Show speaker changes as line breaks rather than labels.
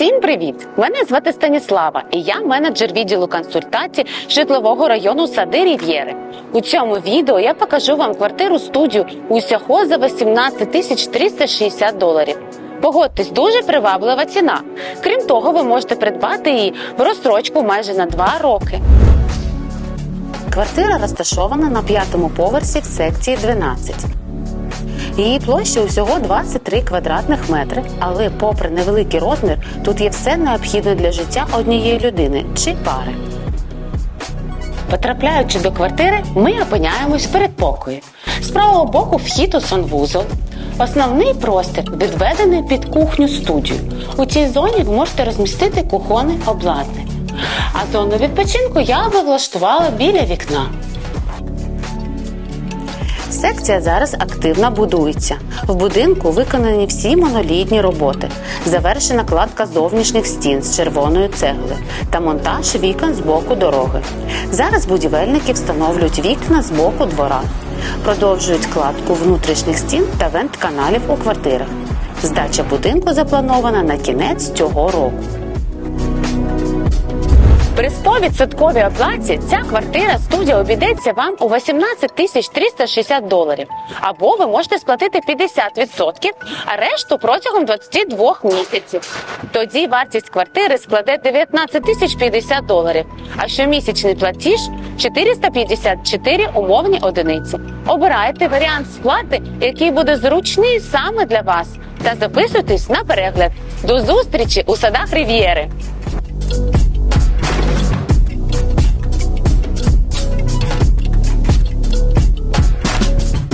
Всім привіт! Мене звати Станіслава, і я менеджер відділу консультацій житлового району Сади Рів'єри. У цьому відео я покажу вам квартиру студію усього за 18 тисяч 360 доларів. Погодьтесь, дуже приваблива ціна. Крім того, ви можете придбати її в розстрочку майже на 2 роки. Квартира розташована на п'ятому поверсі в секції 12. Її площа усього 23 квадратних метри, але попри невеликий розмір, тут є все необхідне для життя однієї людини чи пари. Потрапляючи до квартири, ми опиняємось в передпокої. З правого боку вхід у санвузол. Основний простір відведений під кухню студію. У цій зоні ви можете розмістити кухонне обладнання. А зону відпочинку я би влаштувала біля вікна. Секція зараз активно будується. В будинку виконані всі монолітні роботи. Завершена кладка зовнішніх стін з червоної цегли та монтаж вікон з боку дороги. Зараз будівельники встановлюють вікна з боку двора. Продовжують кладку внутрішніх стін та вент-каналів у квартирах. Здача будинку запланована на кінець цього року. При 100% оплаті ця квартира студія обійдеться вам у 18 тисяч 360 доларів. Або ви можете сплатити 50%, а решту протягом 22 місяців. Тоді вартість квартири складе 19 тисяч 50 доларів, а щомісячний платіж 454 умовні одиниці. Обирайте варіант сплати, який буде зручний саме для вас, та записуйтесь на перегляд. До зустрічі у садах Рів'єри!